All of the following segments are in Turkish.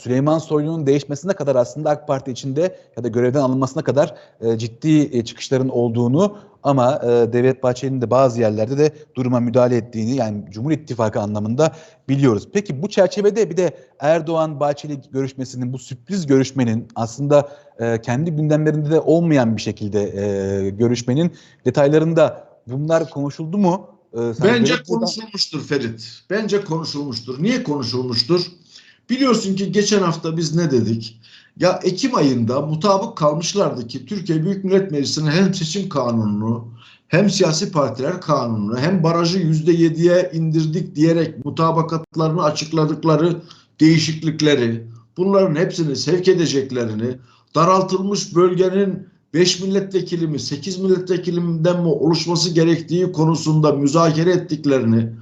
Süleyman Soylu'nun değişmesine kadar aslında AK Parti içinde ya da görevden alınmasına kadar e, ciddi e, çıkışların olduğunu ama e, Devlet Bahçeli'nin de bazı yerlerde de duruma müdahale ettiğini yani Cumhur İttifakı anlamında biliyoruz. Peki bu çerçevede bir de Erdoğan Bahçeli görüşmesinin bu sürpriz görüşmenin aslında e, kendi gündemlerinde de olmayan bir şekilde e, görüşmenin detaylarında bunlar konuşuldu mu? E, sen Bence konuşulmuştur Ferit. Bence konuşulmuştur. Niye konuşulmuştur? Biliyorsun ki geçen hafta biz ne dedik? Ya Ekim ayında mutabık kalmışlardı ki Türkiye Büyük Millet Meclisi'nin hem seçim kanununu hem siyasi partiler kanununu hem barajı yüzde yediye indirdik diyerek mutabakatlarını açıkladıkları değişiklikleri bunların hepsini sevk edeceklerini daraltılmış bölgenin 5 milletvekili mi 8 milletvekilinden mi oluşması gerektiği konusunda müzakere ettiklerini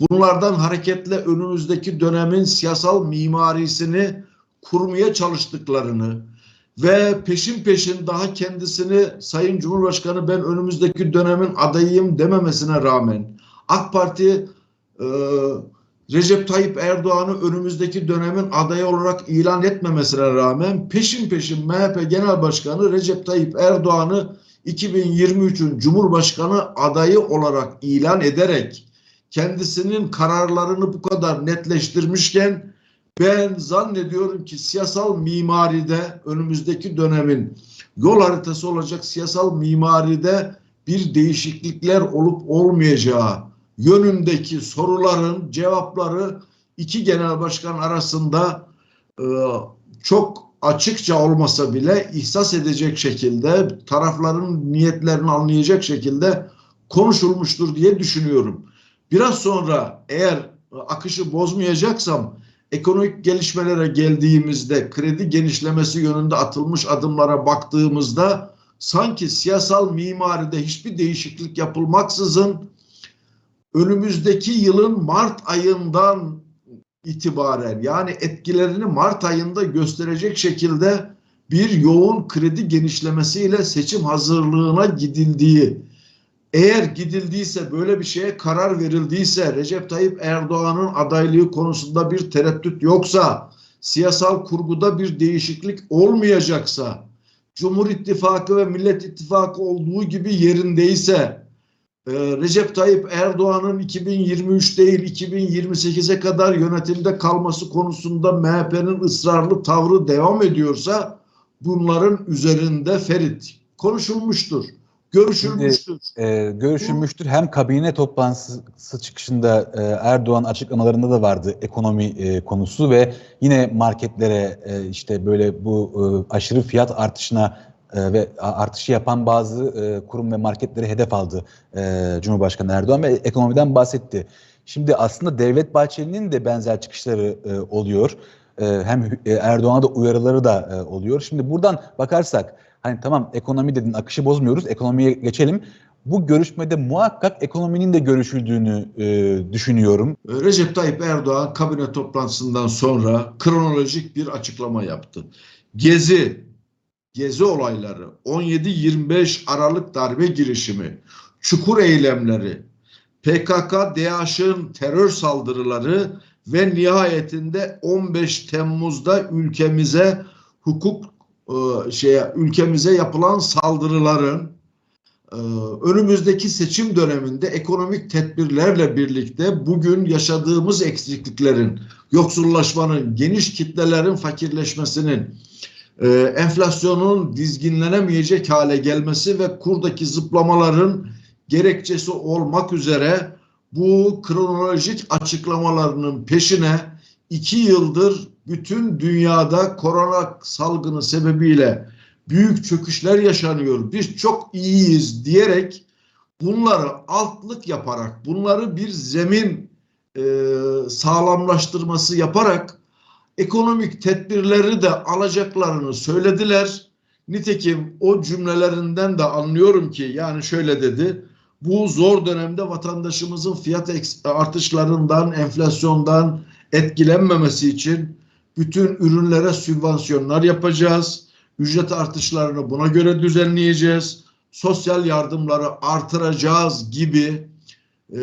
bunlardan hareketle önümüzdeki dönemin siyasal mimarisini kurmaya çalıştıklarını ve peşin peşin daha kendisini Sayın Cumhurbaşkanı ben önümüzdeki dönemin adayıyım dememesine rağmen AK Parti e, Recep Tayyip Erdoğan'ı önümüzdeki dönemin adayı olarak ilan etmemesine rağmen peşin peşin MHP Genel Başkanı Recep Tayyip Erdoğan'ı 2023'ün Cumhurbaşkanı adayı olarak ilan ederek kendisinin kararlarını bu kadar netleştirmişken ben zannediyorum ki siyasal mimaride önümüzdeki dönemin yol haritası olacak siyasal mimaride bir değişiklikler olup olmayacağı yönündeki soruların cevapları iki genel başkan arasında e, çok açıkça olmasa bile ihsas edecek şekilde tarafların niyetlerini anlayacak şekilde konuşulmuştur diye düşünüyorum. Biraz sonra eğer akışı bozmayacaksam ekonomik gelişmelere geldiğimizde kredi genişlemesi yönünde atılmış adımlara baktığımızda sanki siyasal mimaride hiçbir değişiklik yapılmaksızın önümüzdeki yılın Mart ayından itibaren yani etkilerini Mart ayında gösterecek şekilde bir yoğun kredi genişlemesiyle seçim hazırlığına gidildiği eğer gidildiyse böyle bir şeye karar verildiyse Recep Tayyip Erdoğan'ın adaylığı konusunda bir tereddüt yoksa siyasal kurguda bir değişiklik olmayacaksa Cumhur İttifakı ve Millet İttifakı olduğu gibi yerindeyse e, Recep Tayyip Erdoğan'ın 2023 değil 2028'e kadar yönetimde kalması konusunda MHP'nin ısrarlı tavrı devam ediyorsa bunların üzerinde Ferit konuşulmuştur, görüşülmüştür. e, görüşülmüştür. Hem kabine toplantısı çıkışında e, Erdoğan açıklamalarında da vardı ekonomi e, konusu ve yine marketlere e, işte böyle bu e, aşırı fiyat artışına e, ve artışı yapan bazı e, kurum ve marketleri hedef aldı e, Cumhurbaşkanı Erdoğan ve ekonomiden bahsetti. Şimdi aslında Devlet Bahçeli'nin de benzer çıkışları e, oluyor. E, hem e, Erdoğan'a da uyarıları da e, oluyor. Şimdi buradan bakarsak hani tamam ekonomi dedin akışı bozmuyoruz ekonomiye geçelim. Bu görüşmede muhakkak ekonominin de görüşüldüğünü e, düşünüyorum. Recep Tayyip Erdoğan kabine toplantısından sonra kronolojik bir açıklama yaptı. Gezi, gezi olayları, 17-25 Aralık darbe girişimi, çukur eylemleri, PKK, DAEŞ'in terör saldırıları ve nihayetinde 15 Temmuz'da ülkemize hukuk e, şeye ülkemize yapılan saldırıların ee, önümüzdeki seçim döneminde ekonomik tedbirlerle birlikte bugün yaşadığımız eksikliklerin, yoksullaşmanın, geniş kitlelerin fakirleşmesinin, e, enflasyonun dizginlenemeyecek hale gelmesi ve kurdaki zıplamaların gerekçesi olmak üzere bu kronolojik açıklamalarının peşine iki yıldır bütün dünyada korona salgını sebebiyle büyük çöküşler yaşanıyor. Biz çok iyiyiz diyerek bunları altlık yaparak, bunları bir zemin e, sağlamlaştırması yaparak ekonomik tedbirleri de alacaklarını söylediler. Nitekim o cümlelerinden de anlıyorum ki yani şöyle dedi. Bu zor dönemde vatandaşımızın fiyat artışlarından, enflasyondan etkilenmemesi için bütün ürünlere sübvansiyonlar yapacağız ücret artışlarını buna göre düzenleyeceğiz. Sosyal yardımları artıracağız gibi e,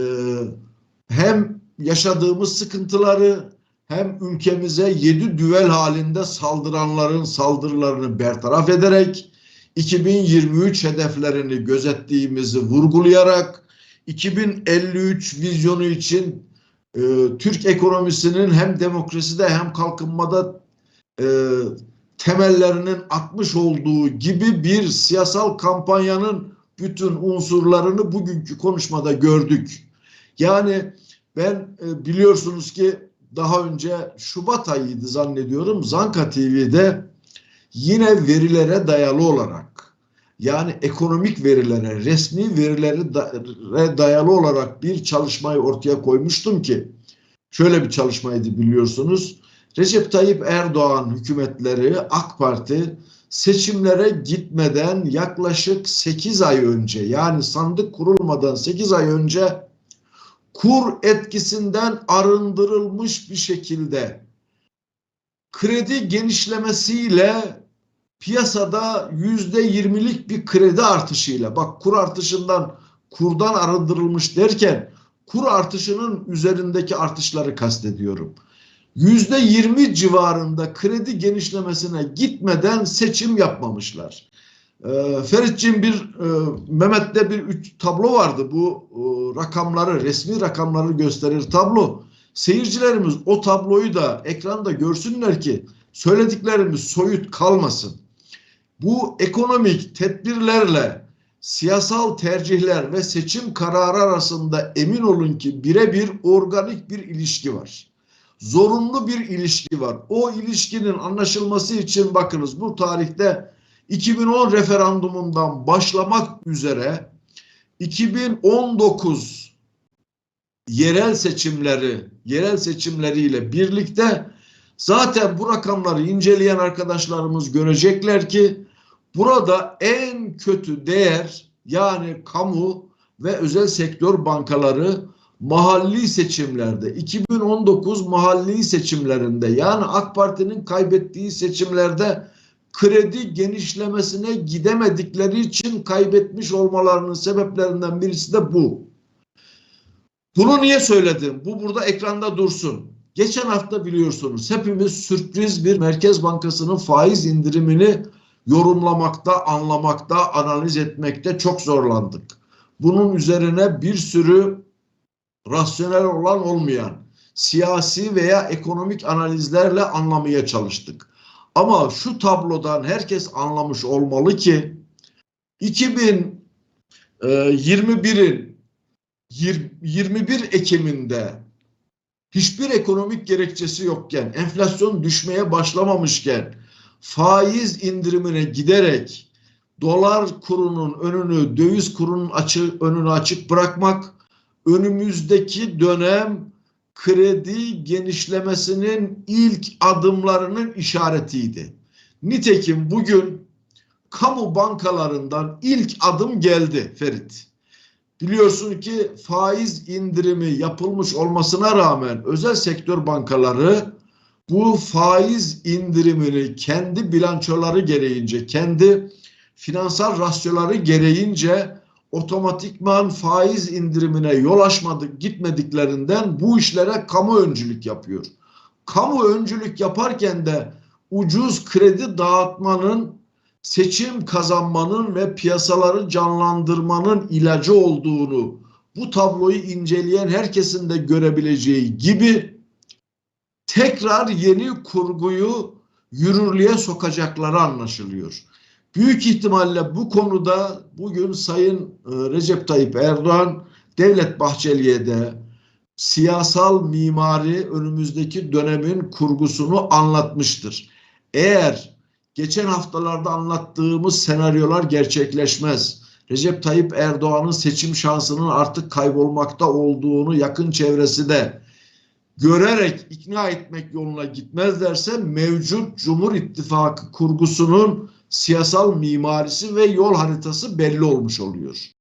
hem yaşadığımız sıkıntıları hem ülkemize yedi düvel halinde saldıranların saldırılarını bertaraf ederek 2023 hedeflerini gözettiğimizi vurgulayarak 2053 vizyonu için e, Türk ekonomisinin hem demokraside hem kalkınmada e, temellerinin atmış olduğu gibi bir siyasal kampanyanın bütün unsurlarını bugünkü konuşmada gördük. Yani ben e, biliyorsunuz ki daha önce Şubat ayıydı zannediyorum Zanka TV'de yine verilere dayalı olarak yani ekonomik verilere, resmi verilere da- dayalı olarak bir çalışmayı ortaya koymuştum ki şöyle bir çalışmaydı biliyorsunuz. Recep Tayyip Erdoğan hükümetleri AK Parti seçimlere gitmeden yaklaşık 8 ay önce yani sandık kurulmadan 8 ay önce kur etkisinden arındırılmış bir şekilde kredi genişlemesiyle piyasada yüzde yirmilik bir kredi artışıyla bak kur artışından kurdan arındırılmış derken kur artışının üzerindeki artışları kastediyorum. Yüzde yirmi civarında kredi genişlemesine gitmeden seçim yapmamışlar. Ee, Ferit'ciğim bir e, Mehmet'te bir üç, tablo vardı. Bu e, rakamları, resmi rakamları gösterir tablo. Seyircilerimiz o tabloyu da ekranda görsünler ki söylediklerimiz soyut kalmasın. Bu ekonomik tedbirlerle siyasal tercihler ve seçim kararı arasında emin olun ki birebir organik bir ilişki var. Zorunlu bir ilişki var. O ilişkinin anlaşılması için bakınız bu tarihte 2010 referandumundan başlamak üzere 2019 yerel seçimleri, yerel seçimleriyle birlikte zaten bu rakamları inceleyen arkadaşlarımız görecekler ki burada en kötü değer yani kamu ve özel sektör bankaları mahalli seçimlerde 2019 mahalli seçimlerinde yani AK Parti'nin kaybettiği seçimlerde kredi genişlemesine gidemedikleri için kaybetmiş olmalarının sebeplerinden birisi de bu. Bunu niye söyledim? Bu burada ekranda dursun. Geçen hafta biliyorsunuz hepimiz sürpriz bir Merkez Bankası'nın faiz indirimini yorumlamakta, anlamakta, analiz etmekte çok zorlandık. Bunun üzerine bir sürü rasyonel olan olmayan siyasi veya ekonomik analizlerle anlamaya çalıştık. Ama şu tablodan herkes anlamış olmalı ki 2021'in 21 Ekim'inde hiçbir ekonomik gerekçesi yokken, enflasyon düşmeye başlamamışken faiz indirimine giderek dolar kurunun önünü, döviz kurunun açı, önünü açık bırakmak önümüzdeki dönem kredi genişlemesinin ilk adımlarının işaretiydi. Nitekim bugün kamu bankalarından ilk adım geldi Ferit. Biliyorsun ki faiz indirimi yapılmış olmasına rağmen özel sektör bankaları bu faiz indirimini kendi bilançoları gereğince, kendi finansal rasyoları gereğince otomatikman faiz indirimine yol açmadık gitmediklerinden bu işlere kamu öncülük yapıyor. Kamu öncülük yaparken de ucuz kredi dağıtmanın seçim kazanmanın ve piyasaları canlandırmanın ilacı olduğunu bu tabloyu inceleyen herkesin de görebileceği gibi tekrar yeni kurguyu yürürlüğe sokacakları anlaşılıyor. Büyük ihtimalle bu konuda bugün Sayın e, Recep Tayyip Erdoğan Devlet Bahçeli'ye de siyasal mimari önümüzdeki dönemin kurgusunu anlatmıştır. Eğer geçen haftalarda anlattığımız senaryolar gerçekleşmez. Recep Tayyip Erdoğan'ın seçim şansının artık kaybolmakta olduğunu yakın çevresi de görerek ikna etmek yoluna gitmezlerse mevcut Cumhur İttifakı kurgusunun siyasal mimarisi ve yol haritası belli olmuş oluyor.